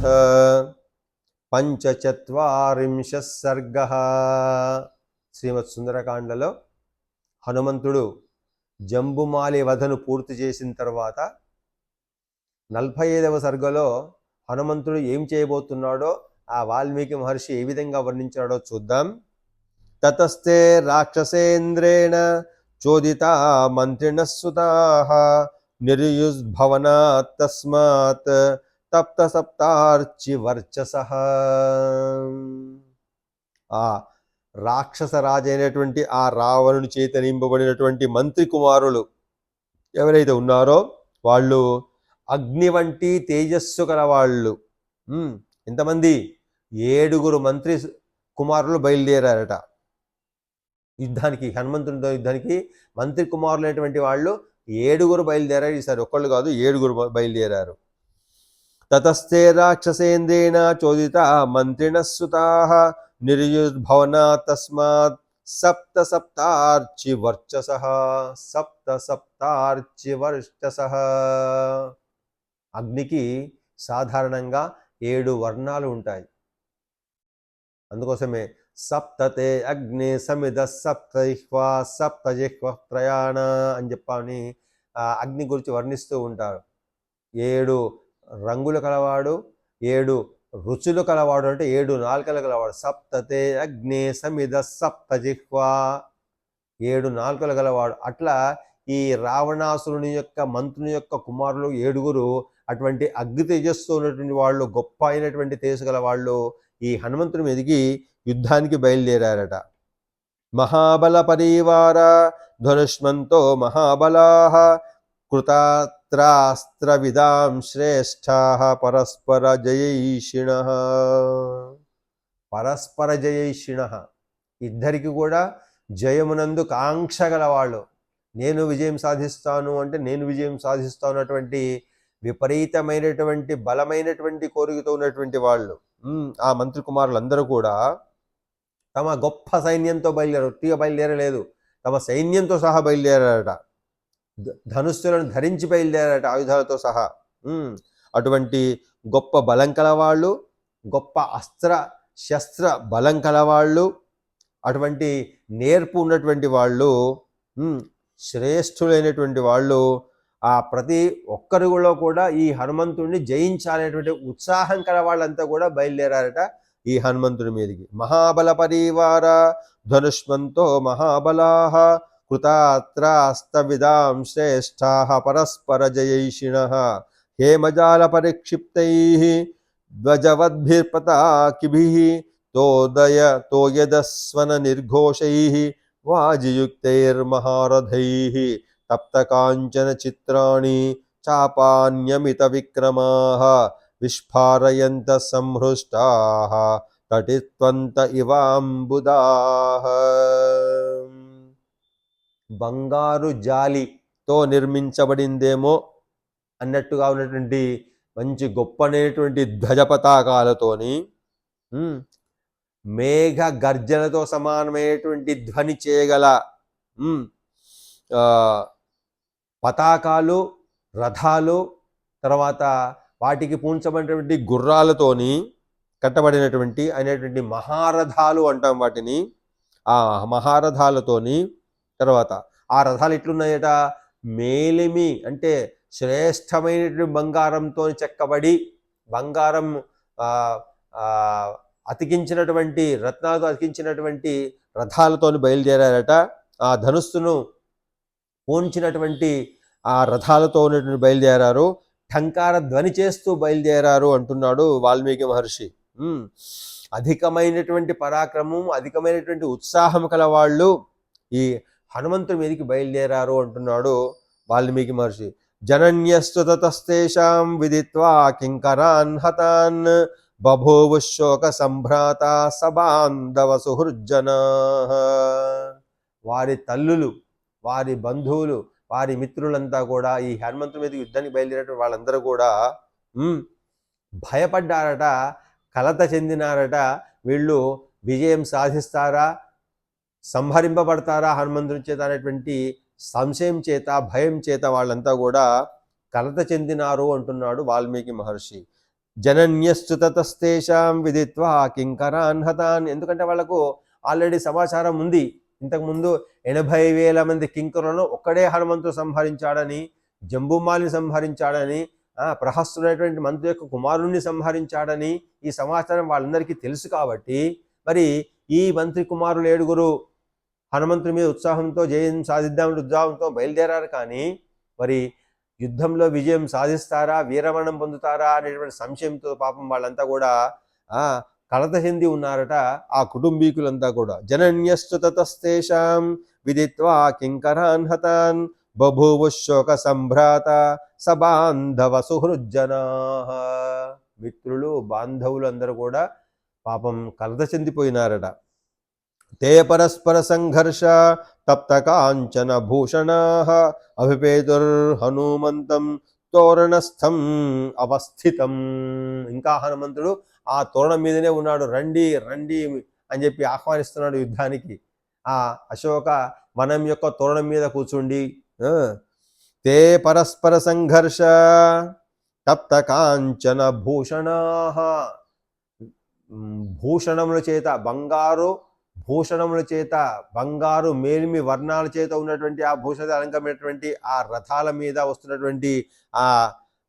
స్కంధ సర్గ. శ్రీమత్ సుందరకాండలో హనుమంతుడు జంబుమాలి వధను పూర్తి చేసిన తర్వాత నలభై ఐదవ సర్గలో హనుమంతుడు ఏం చేయబోతున్నాడో ఆ వాల్మీకి మహర్షి ఏ విధంగా వర్ణించాడో చూద్దాం. తతస్తే రాక్షసేంద్రేణ చోదిత మంత్రిణ సుతా నిర్యుద్భవనాత్ తస్మాత్ తప్త సప్తార్చి వర్చస ఆ రాక్షస రాజైనటువంటి ఆ రావణుని చేత నింపబడినటువంటి మంత్రి కుమారులు ఎవరైతే ఉన్నారో వాళ్ళు అగ్ని వంటి తేజస్సు గల వాళ్ళు ఎంతమంది? ఏడుగురు మంత్రి కుమారులు బయలుదేరారట. యుద్ధానికి హనుమంతునితో యుద్ధానికి మంత్రి కుమారులైనటువంటి వాళ్ళు ఏడుగురు బయలుదేరారు. ఈసారి ఒక్కళ్ళు కాదు ఏడుగురు బయలుదేరారు. తతస్థే రాక్షసేంద్రేణ చోదిత మంత్రిణ సుతా నిర్యుద్భవనా తస్మాత్ సప్త సప్తార్చి వర్చస సప్త సప్తార్చి వర్చస అగ్నికి సాధారణంగా ఏడు వర్ణాలు ఉంటాయి. అందుకోసమే సప్తతే అగ్ని సమిద సప్త జిహ్వా సప్త జిహ్వ ప్రయాణ అని చెప్పని అగ్ని గురించి వర్ణిస్తూ ఉంటారు. ఏడు రంగులు కలవాడు ఏడు రుచులు కలవాడు అంటే ఏడు నాలుకలు కలవాడు సప్తతే అగ్నే సమిద సప్త జిహ్వా ఏడు నాలుకలు గలవాడు. అట్లా ఈ రావణాసురుని యొక్క మంత్రుని యొక్క కుమారులు ఏడుగురు అటువంటి అగ్ని తేజస్సు ఉన్నటువంటి వాళ్ళు గొప్ప అయినటువంటి తేజస్సు గల వాళ్ళు ఈ హనుమంతుని ఎదిగి యుద్ధానికి బయలుదేరారట. మహాబల పరివార ధనుష్మంతో మహాబలా కృత విదాం శ్రేష్టా పరస్పర జయైషిణ పరస్పర జయైషిణ ఇద్దరికి కూడా జయమునందు కాంక్ష గలవాళ్ళు. నేను విజయం సాధిస్తాను అంటే నేను విజయం సాధిస్తాను అన్నటువంటి విపరీతమైనటువంటి బలమైనటువంటి కోరికతో ఉన్నటువంటి వాళ్ళు. ఆ మంత్రి కుమారులందరూ కూడా తమ గొప్ప సైన్యంతో బయలుదేరారు. ఒట్టిగా బయలుదేరలేదు. తమ సైన్యంతో సహా బయలుదేరారట. ధనుస్సులను ధరించి బయలుదేరారట ఆయుధాలతో సహా. అటువంటి గొప్ప బలం కలవాళ్ళు గొప్ప అస్త్ర శస్త్ర బలం కలవాళ్ళు అటువంటి నేర్పు ఉన్నటువంటి వాళ్ళు శ్రేష్ఠులైనటువంటి వాళ్ళు ఆ ప్రతి ఒక్కరిలో కూడా ఈ హనుమంతుడిని జయించాలనేటువంటి ఉత్సాహం కల వాళ్ళంతా కూడా బయలుదేరారట ఈ హనుమంతుడి మీదకి. మహాబల పరివార ధనుష్మంతో మహాబలాహ कृतास्तविदा श्रेष्ठा परस्पर श्रेष्ठाः परस्परजयैषिणः। हेमजालपरिक्षिप्तैः, ध्वजवद्भिर्पताकिभिः, तोदय कांचन वाजियुक्तैर्महारथैः चापान्यमित विक्रमा विस्फारयत संहृष्टा तटिवंत इवांबुदा బంగారు జాలితో నిర్మించబడిందేమో అన్నట్టుగా ఉన్నటువంటి మంచి గొప్పనేటువంటి ధ్వజ పతాకాలతోని మేఘ గర్జనతో సమానమైనటువంటి ధ్వని చేయగల పతాకాలు రథాలు తర్వాత వాటికి పూంచబడినటువంటి గుర్రాలతోని కట్టబడినటువంటి అనేటువంటి మహారథాలు అంటాం వాటిని. ఆ మహారథాలతోని తర్వాత ఆ రథాలు ఎట్లున్నాయట? మేలిమి అంటే శ్రేష్టమైనటువంటి బంగారంతో చెక్కబడి బంగారం అతికించినటువంటి రత్నాలతో అతికించినటువంటి రథాలతోని బయలుదేరారట. ఆ ధనుస్సును పోంచినటువంటి ఆ రథాలతో ఉన్నటువంటి బయలుదేరారు. ఠంకార ధ్వని చేస్తూ బయలుదేరారు అంటున్నాడు వాల్మీకి మహర్షి. అధికమైనటువంటి పరాక్రమం అధికమైనటువంటి ఉత్సాహం కల వాళ్ళు ఈ హనుమంతుడి మీదకి బయలుదేరారు అంటున్నాడు వాల్మీకి మహర్షి. జనన్యస్తుతస్తేషాం విదిత్వా కింకరాన్ హతాన్ బభూవు శోక సంభ్రాత సబాంధవ సుహృజ్జనా. వారి తల్లులు వారి బంధువులు వారి మిత్రులంతా కూడా ఈ హనుమంతుడి మీద యుద్ధానికి బయలుదేరట వాళ్ళందరూ కూడా భయపడ్డారట కలత చెందినారట. వీళ్ళు విజయం సాధిస్తారా? సంహరింపబడతారా హనుమంతుడి చేత అనేటువంటి సంశయం చేత భయం చేత వాళ్ళంతా కూడా కలత చెందినారు అంటున్నాడు వాల్మీకి మహర్షి. జనన్యస్సు విధిత్వా కింకర కింకరాన్ హతాన్ ఎందుకంటే వాళ్ళకు ఆల్రెడీ సమాచారం ఉంది. ఇంతకుముందు ఎనభై వేల మంది కింకరులను ఒక్కడే హనుమంతుడు సంహరించాడని జంబుమాలిని సంహరించాడని ప్రహస్తుడైనటువంటి మంత్రి యొక్క కుమారుణ్ణి సంహరించాడని ఈ సమాచారం వాళ్ళందరికీ తెలుసు కాబట్టి మరి ఈ మంత్రి కుమారులు ఏడుగురు హనుమంతుడి మీద ఉత్సాహంతో జయం సాధిద్దామని ఉత్సాహంతో బయలుదేరారు. కానీ మరి యుద్ధంలో విజయం సాధిస్తారా? వీరమరణం పొందుతారా? అనేటువంటి సంశయంతో పాపం వాళ్ళంతా కూడా కలత చెంది ఉన్నారట ఆ కుటుంబీకులంతా కూడా. జనన్యస్సు తతస్తేషాం విదిత్వా కింకరాన్ హతాన్ బభూవు శోక సంభ్రాత సబాంధవ సుహృజ్జనా. మిత్రులు బాంధవులు అందరూ కూడా పాపం కలత చెందిపోయినారట. తే పరస్పర సంఘర్ష తప్త కాంచన భూషణా అభిపేతుర్హనుమంతం తోరణస్థం అవస్థితం ఇంకా హనుమంతుడు ఆ తోరణం మీదనే ఉన్నాడు. రండి రండి అని చెప్పి ఆహ్వానిస్తున్నాడు యుద్ధానికి. ఆ అశోక వనం యొక్క తోరణం మీద కూర్చుండి తే పరస్పర సంఘర్ష తప్త కాంచన భూషణా భూషణముల చేత బంగారు భూషణముల చేత బంగారు మేలిమి వర్ణాల చేత ఉన్నటువంటి ఆ భూషణ అలంకమైనటువంటి ఆ రథాల మీద వస్తున్నటువంటి ఆ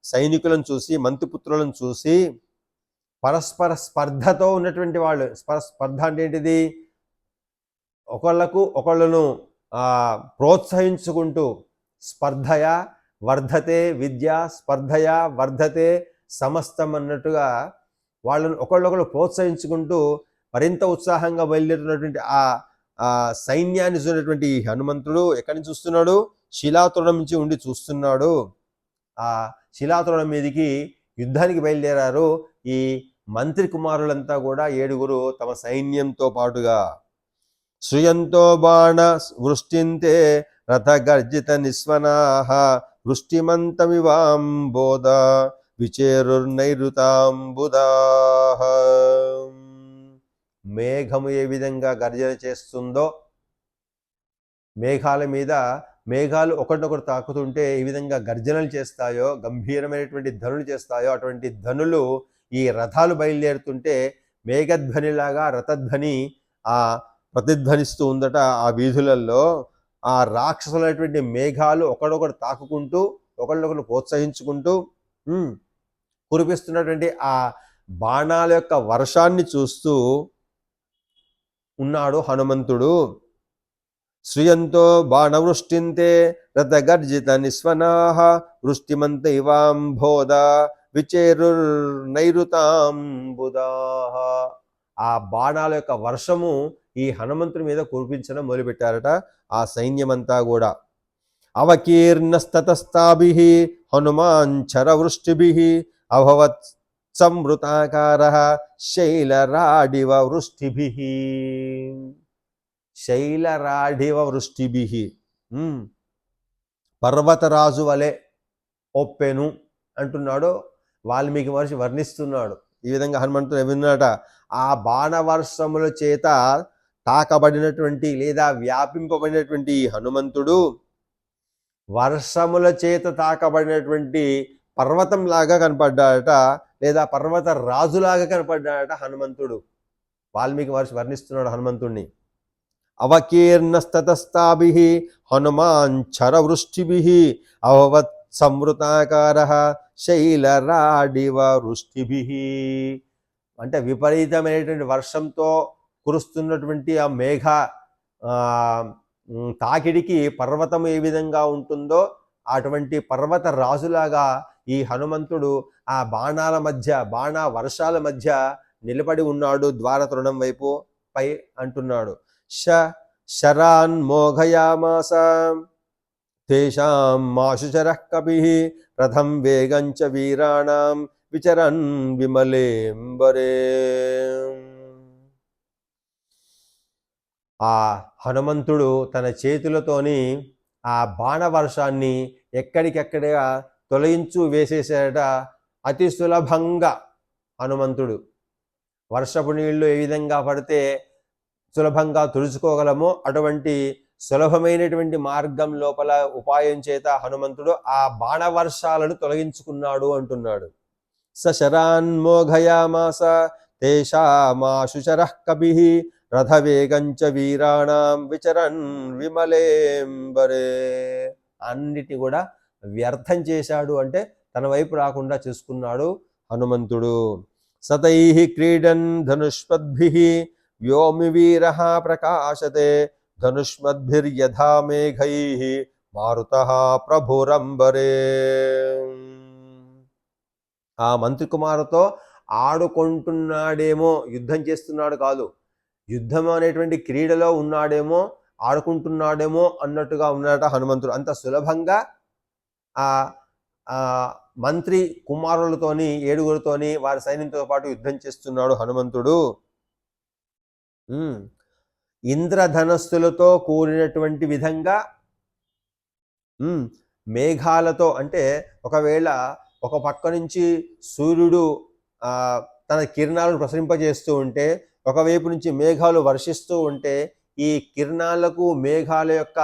సైనికులను చూసి మంత్రిపుత్రులను చూసి పరస్పర స్పర్ధతో ఉన్నటువంటి వాళ్ళు స్పర స్పర్ధ అంటే ఏంటిది? ఒకళ్ళకు ఒకళ్ళను ప్రోత్సహించుకుంటూ స్పర్ధయ వర్ధతే విద్య స్పర్ధయ వర్ధతే సమస్తం అన్నట్టుగా వాళ్ళను ఒకళ్ళొకళ్ళు ప్రోత్సహించుకుంటూ మరింత ఉత్సాహంగా బయలుదేరినటువంటి ఆ ఆ సైన్యాన్ని చూసినటువంటి ఈ హనుమంతుడు ఎక్కడి నుంచి చూస్తున్నాడు? శిలాతోరణం నుంచి ఉండి చూస్తున్నాడు. ఆ శిలాతోరణం మీదకి యుద్ధానికి బయలుదేరారు. ఈ మంత్రి కుమారులంతా కూడా ఏడుగురు తమ సైన్యంతో పాటుగా. శ్రుయంతో బాణ వృష్టింతే రథగర్జిత నిస్వనాహ వృష్టిమంతమివాంబోధ విచేరుర్నైరుతాంబుదాహ మేఘము ఏ విధంగా గర్జన చేస్తుందో మేఘాల మీద మేఘాలు ఒకటినొకటి తాకుతుంటే ఏ విధంగా గర్జనలు చేస్తాయో గంభీరమైనటువంటి ధనులు చేస్తాయో అటువంటి ధనులు ఈ రథాలు బయలుదేరుతుంటే మేఘధ్వనిలాగా రథధ్వని ఆ ప్రతిధ్వనిస్తూ ఉందట ఆ వీధులలో ఆ రాక్షసులైనటువంటి మేఘాలు ఒకడొకడు తాకుకుంటూ ఒకళ్ళొకరు ప్రోత్సహించుకుంటూ కురిపిస్తున్నటువంటి ఆ బాణాల యొక్క వర్షాన్ని చూస్తూ ఉన్నాడు హనుమంతుడు. శ్రియంతో బాణవృష్టింతే రథగర్జిత నిస్వనాహ వృష్టిమంత ఇవాంబోధ విచేరుర్నైరుతాంబుదాహ ఆ బాణాల యొక్క వర్షము ఈ హనుమంతుడి మీద కురిపించడం మొదలుపెట్టారట ఆ సైన్యమంతా కూడా. అవకీర్ణస్తతస్తాభి హనుమాన్ చరవృష్టిభి అభవత్ సంవృతాకార శైలరాడివ వృష్టిభి. శైలరాడివ వృష్టిభి. పర్వతరాజు వలె ఒప్పెను అంటున్నాడు వాల్మీకి మహర్షి వర్ణిస్తున్నాడు. ఈ విధంగా హనుమంతుడు విన్నాట ఆ బాణవర్షముల చేత తాకబడినటువంటి లేదా వ్యాపింపబడినటువంటి హనుమంతుడు వర్షముల చేత తాకబడినటువంటి పర్వతంలాగా కనపడ్డాడట లేదా పర్వత రాజులాగా కనపడ్డాడట హనుమంతుడు. వాల్మీకి మహర్షి వర్ణిస్తున్నాడు హనుమంతుణ్ణి. అవకీర్ణస్తతస్తాభి హనుమాంచరవృష్టిభి అవవత్ సంవృతాకార శైలరాడివ వృష్టిభి. అంటే విపరీతమైనటువంటి వర్షంతో కురుస్తున్నటువంటి ఆ మేఘ తాకిడికి పర్వతం ఏ విధంగా ఉంటుందో అటువంటి పర్వత రాజులాగా ఈ హనుమంతుడు ఆ బాణాల మధ్య బాణ వర్షాల మధ్య నిలబడి ఉన్నాడు ద్వార తృణం వైపు పై అంటున్నాడు. శ శరాన్ మోఘయామాస తేషాం మాషుచర కవి రథం వేగంచ వీరాణాం విచరన్ విమలేంబరే. ఆ హనుమంతుడు తన చేతులతోని ఆ బాణవర్షాన్ని ఎక్కడికెక్కడిగా తొలగించు వేసేసాడట అతి సులభంగా హనుమంతుడు. వర్షపు నీళ్ళు ఏ విధంగా పడితే సులభంగా తుడుచుకోగలమో అటువంటి సులభమైనటువంటి మార్గం లోపల ఉపాయం చేత హనుమంతుడు ఆ బాణవర్షాలను తొలగించుకున్నాడు అంటున్నాడు. సశరాన్మోఘయామాస తేషామాశుచర కవి రథవేగంచ వీరాణం విచరన్ విమలేంబరే. అన్నిటి కూడా వ్యర్థం చేశాడు అంటే తన వైపు రాకుండా చేసుకున్నాడు హనుమంతుడు. సతై క్రీడన్ ధనుష్మద్భి వ్యోమి వీర ప్రకాశతే ధనుష్మద్భిర్యథా మేఘై మారుత ప్రభురంబరే. ఆ మంత్రి కుమారుతో ఆడుకుంటున్నాడేమో యుద్ధం చేస్తున్నాడు కాదు. యుద్ధం అనేటువంటి క్రీడలో ఉన్నాడేమో ఆడుకుంటున్నాడేమో అన్నట్టుగా ఉన్నాడట హనుమంతుడు. అంత సులభంగా ఆ మంత్రి కుమారులతోని ఏడుగురితోని వారి సైన్యంతో పాటు యుద్ధం చేస్తున్నాడు హనుమంతుడు. ఇంద్రధనస్సులతో కూడినటువంటి విధంగా మేఘాలతో అంటే ఒకవేళ ఒక పక్క నుంచి సూర్యుడు తన కిరణాలను ప్రసరింపజేస్తూ ఉంటే ఒకవైపు నుంచి మేఘాలు వర్షిస్తూ ఉంటే ఈ కిరణాలకు మేఘాల యొక్క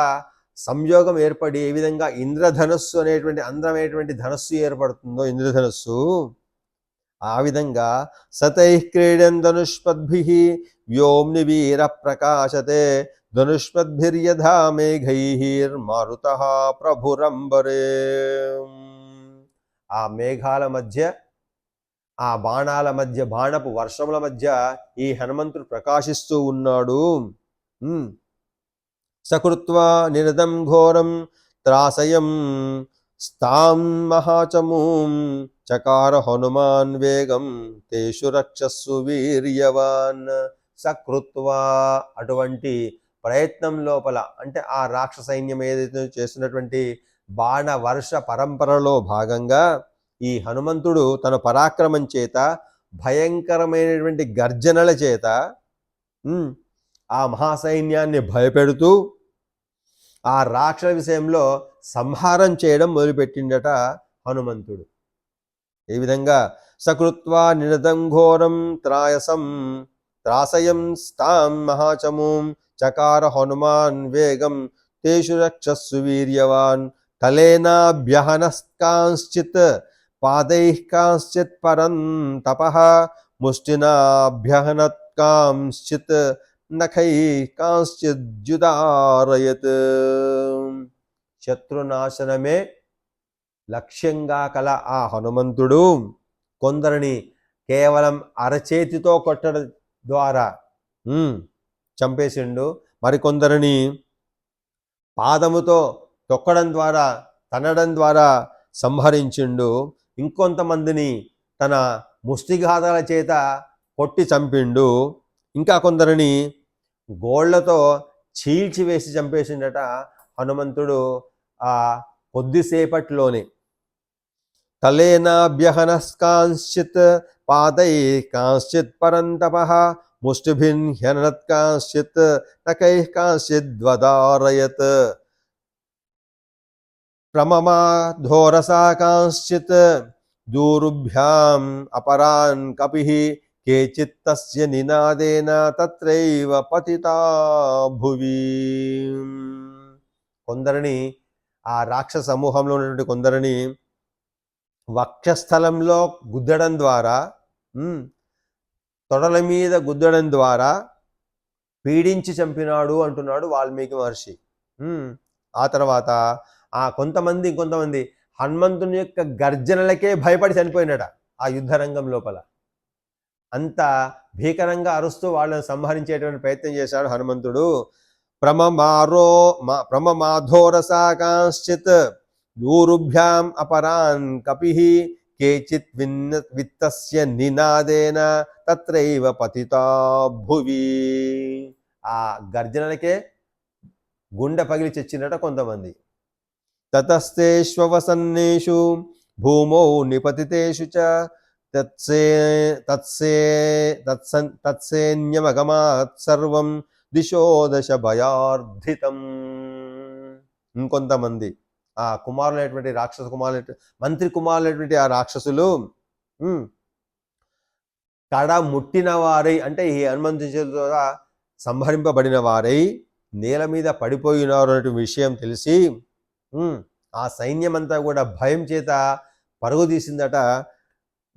సంయోగం ఏర్పడి ఏ విధంగా ఇంద్రధనస్సు అనేటువంటి అందమైనటువంటి ధనస్సు ఏర్పడుతుందో ఇంద్రధనస్సు ఆ విధంగా సతై క్రీడన్ ధనుష్పద్భి వ్యోమ్ని వీర ప్రకాశతే ధనుష్పద్భిర్యథా మేఘైర్మారుత ప్రభురంబరే. ఆ మేఘాల మధ్య ఆ బాణాల మధ్య బాణపు వర్షముల మధ్య ఈ హనుమంతుడు ప్రకాశిస్తూ ఉన్నాడు. సకృత్వా నిరదం ఘోరం త్రాసయం. స్థాం మహాచమూం చకార హనుమాన్ వేగం తేషు రక్షస్సు వీర్యవాన్. సకృత్వా అటువంటి ప్రయత్నం లోపల అంటే ఆ రాక్ష సైన్యం ఏదైతే చేస్తున్నటువంటి బాణ వర్ష పరంపరలో భాగంగా ఈ హనుమంతుడు తన పరాక్రమం చేత భయంకరమైనటువంటి గర్జనల చేత ఆ మహాసైన్యాన్ని భయపెడుతూ ఆ రాక్షస విషయంలో సంహారం చేయడం మొదలుపెట్టిండట హనుమంతుడు. ఈ విధంగా సకృత్వా నిరతం ఘోరం త్రాయసం త్రాసయం స్థాం మహాచమూం చకార హనుమాన్ వేగం తేషు రక్షస్సు వీర్యవాన్ తలేనాభ్యహనస్కాంశ్చిత్ పాదైః కాంశ్చిత్ పరం తపః ముష్టినాభ్యహనత్కాంశ్చిత్ నఖై కాంశ్చిద్యుదారయత్ శత్రునాశనమే లక్ష్యంగా కల ఆ హనుమంతుడు. కొందరిని కేవలం అరచేతితో కొట్టడం ద్వారా చంపేసిండు. మరికొందరిని పాదముతో తొక్కడం ద్వారా తనడం ద్వారా సంహరించిండు. ఇంకొంతమందిని తన ముష్టిఘాతాల చేత కొట్టి చంపిండు. ఇంకా కొందరిని గోళ్ళతో చీల్చివేసి చంపేసిండట హనుమంతుడు ఆ కొద్దిసేపట్లోనే. తలేనాభ్యహనస్కాంశ్చిత్ పాదై కాంశ్చిత్ పరంతప ముష్టిభిన్హ్యనత్కాంశ్చిత్ నకై కాంశ్చిద్వదారయత్ ప్రమమాధోరసా కాంశ్చిత్ దూరుభ్యాం అపరాన్ కపి కేచిత్ తస్య నినాదేన తత్రైవ పతితా భువి కొందరిని ఆ రాక్షస సమూహంలో ఉన్నటువంటి కొందరిని వక్షస్థలంలో గుద్దడం ద్వారా తొడల మీద గుద్దడం ద్వారా పీడించి చంపినాడు అంటున్నాడు వాల్మీకి మహర్షి. ఆ తర్వాత ఆ కొంతమంది ఇంకొంతమంది హనుమంతుని యొక్క గర్జనలకే భయపడి చనిపోయినట ఆ యుద్ధ రంగం లోపల. అంత భీకరంగా అరుస్తూ వాళ్ళని సంహరించేటువంటి ప్రయత్నం చేశాడు హనుమంతుడు. ప్రమమారో మా ప్రమమాధోరసా కాంశ్చిత్ దూరుభ్యాం అపరాన్ కపి కేచిత్ విన్న విత్తస్య నినాదేన తత్రైవ పతితా భువి. ఆ గర్జనలకే గుండె పగిలి చచ్చినట కొంతమంది. తతస్తేష్వసన్నేషు భూమౌ నిపతితేషు చ తత్సే తత్సే తత్సన్ తత్సేన్యమగమాత్ సర్వం దిశోదశ భయార్థితం భయార్ధితం ఇంకొంతమంది. ఆ కుమారులైనటువంటి రాక్షస కుమారులు మంత్రి కుమారులైనటువంటి ఆ రాక్షసులు కడ ముట్టిన వారై అంటే ఈ హనుమంతుని ద్వారా సంహరింపబడిన వారై నేల మీద పడిపోయినారు అనే విషయం తెలిసి ఆ సైన్యమంతా కూడా భయం చేత పరుగు తీసిందట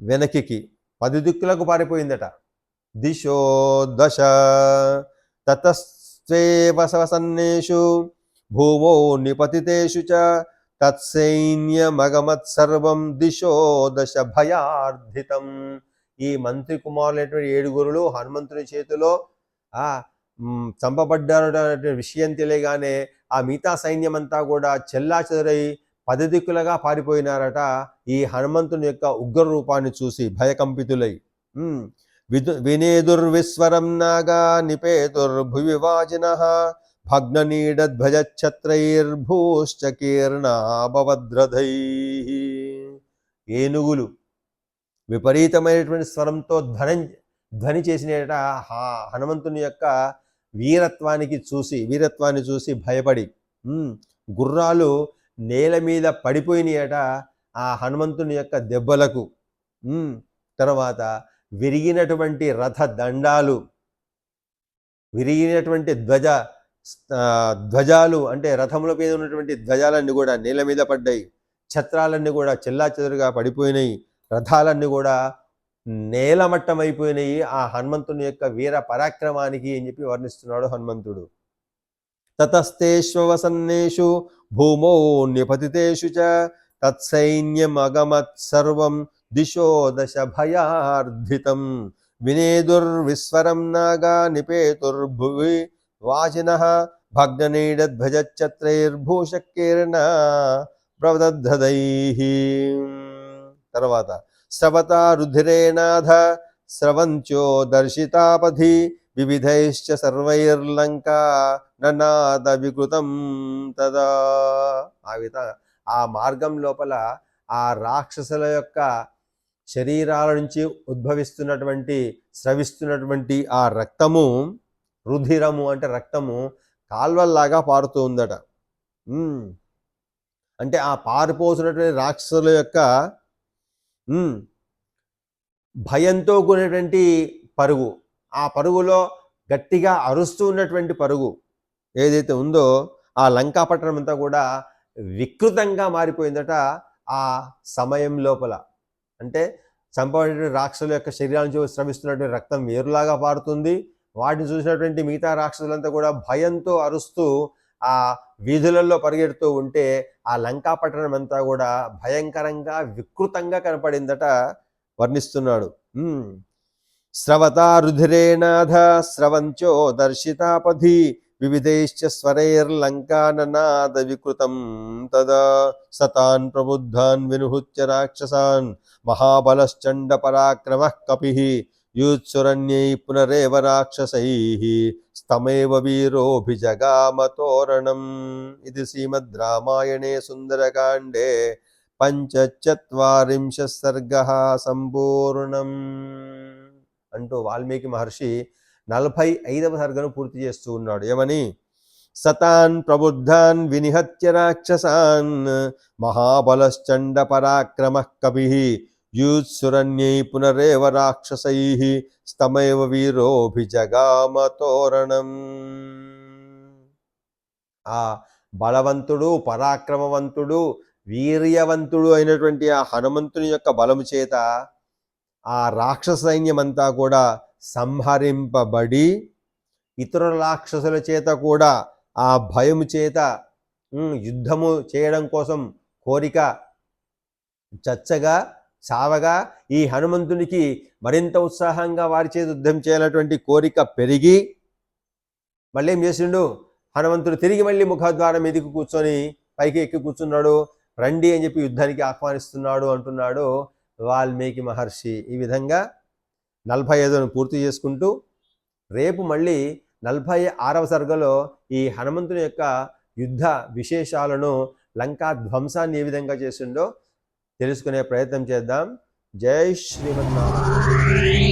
వెనక్కి పది దిక్కులకు పారిపోయిందట. దిశో దశ తతస్వేవ సన్నేషు భూమో నిపతితేషు చ తత్సైన్యమగమత్సర్వం దిశో దశ భయార్థితం ఈ మంత్రి కుమారులైనటువంటి ఏడుగురులు హనుమంతుని చేతిలో ఆ చంపబడ్డారు విషయం తెలియగానే ఆ మిగతా సైన్యమంతా కూడా చెల్లా చెదరై పది దిక్కులుగా పారిపోయినారట ఈ హనుమంతుని యొక్క ఉగ్ర రూపాన్ని చూసి భయకంపితులై. విదు వినేదుర్విస్వరం నాగా నిపేతుర్భువి వాజిన భగ్ననీడధ్వజఛత్రైర్భూశ్చకీర్ణాభవద్రధై ఏనుగులు విపరీతమైనటువంటి స్వరంతో ధ్వని ధ్వని చేసినట హ- హనుమంతుని యొక్క వీరత్వానికి చూసి వీరత్వాన్ని చూసి భయపడి. గుర్రాలు నేల మీద పడిపోయినాయట ఆ హనుమంతుని యొక్క దెబ్బలకు. తర్వాత విరిగినటువంటి రథ దండాలు విరిగినటువంటి ధ్వజ ధ్వజాలు అంటే రథముల మీద ఉన్నటువంటి ధ్వజాలన్నీ కూడా నేల మీద పడ్డాయి. ఛత్రాలన్నీ కూడా చెల్లా పడిపోయినాయి. రథాలన్నీ కూడా నేలమట్టమైపోయినాయి. ఆ హనుమంతుని యొక్క వీర పరాక్రమానికి అని చెప్పి వర్ణిస్తున్నాడు హనుమంతుడు. తతస్తేష్వసన్నేషు భూమో నిపతితేషు చ తత్సైన్యమగమత్ సర్వం దిశో దశ భయార్ధితం వినేదుర్విస్వరం నాగా నిపేతుర్భువి వాజిన భగ్ననీడధ్వజఛత్రైర్భూషకీర్ణ ప్రవదద్ధదై తర్వాత స్రవతా రుధిరేనాథ స్రవంత్యో దర్శితాపధి వివిధైశ్చ సర్వైర్లంకా ననాద వికృతం తదా. ఆ విధ ఆ మార్గం లోపల ఆ రాక్షసుల యొక్క శరీరాల నుంచి ఉద్భవిస్తున్నటువంటి స్రవిస్తున్నటువంటి ఆ రక్తము రుధిరము అంటే రక్తము కాల్వల్లాగా పారుతూ ఉందట. అంటే ఆ పారిపోతున్నటువంటి రాక్షసుల యొక్క భయంతో కూడినటువంటి పరుగు. ఆ పరుగులో గట్టిగా అరుస్తూ ఉన్నటువంటి పరుగు ఏదైతే ఉందో ఆ లంకాపట్టణం అంతా కూడా వికృతంగా మారిపోయిందట ఆ సమయం లోపల. అంటే చంపబడిన రాక్షసుల యొక్క శరీరాన్ని చూసి శ్రమిస్తున్నటువంటి రక్తం వేరులాగా పారుతుంది. వాటిని చూసినటువంటి మిగతా రాక్షసులంతా కూడా భయంతో అరుస్తూ ఆ వీధులలో పరిగెడుతూ ఉంటే ఆ లంకా పట్టణం అంతా కూడా భయంకరంగా వికృతంగా కనపడిందట వర్ణిస్తున్నాడు. ఉమ్. స్రవంచో దర్శితాపధి వివిధైశ్చ స్వరైర్లంకాననాద వికృతం తదా సతాన్ ప్రబుద్ధాన్ వినుహుత్య రాక్షసాన్ మహాబలశ్చండ పరాక్రమ కపి యూత్సురణ్యై పునరేవ రాక్షసై స్తమేవ వీరోభిజగామతోరణం ఇది శ్రీమద్ రామాయణే సుందరకాండే పంచచత్వరింశ సర్గ సంపూర్ణం అంటూ వాల్మీకి మహర్షి నలభై ఐదవ సర్గను పూర్తి చేస్తూ ఉన్నాడు. ఏమని? సతాన్ ప్రబుద్ధాన్ వినిహత్య రాక్షసాన్ మహాబలశ్చండ పరాక్రమ కవి యూత్సురణ్యై పునరేవ రాక్షసై స్తమైవ వీరోభిజగామ తోరణం. ఆ బలవంతుడు పరాక్రమవంతుడు వీర్యవంతుడు అయినటువంటి ఆ హనుమంతుని యొక్క బలము చేత ఆ రాక్షస సైన్యమంతా కూడా సంహరింపబడి ఇతర రాక్షసుల చేత కూడా ఆ భయము చేత యుద్ధము చేయడం కోసం కోరిక చచ్చగా చావగా ఈ హనుమంతునికి మరింత ఉత్సాహంగా వారి చేత యుద్ధం చేయాలన్నటువంటి కోరిక పెరిగి మళ్ళీ ఏం చేసిండు? హనుమంతుడు తిరిగి మళ్ళీ ముఖద్వారం ఎదిగి కూర్చొని పైకి ఎక్కి కూర్చున్నాడు. రండి అని చెప్పి యుద్ధానికి ఆహ్వానిస్తున్నాడు అంటున్నాడు. వాల్మీకి మహర్షి ఈ విధంగా నలభై ఐదును పూర్తి చేసుకుంటూ రేపు మళ్ళీ నలభై ఆరవ సర్గలో ఈ హనుమంతుని యొక్క యుద్ధ విశేషాలను లంకా ధ్వంసాన్ని ఏ విధంగా చేసిండో తెలుసుకునే ప్రయత్నం చేద్దాం. జై శ్రీమన్నారాయణ.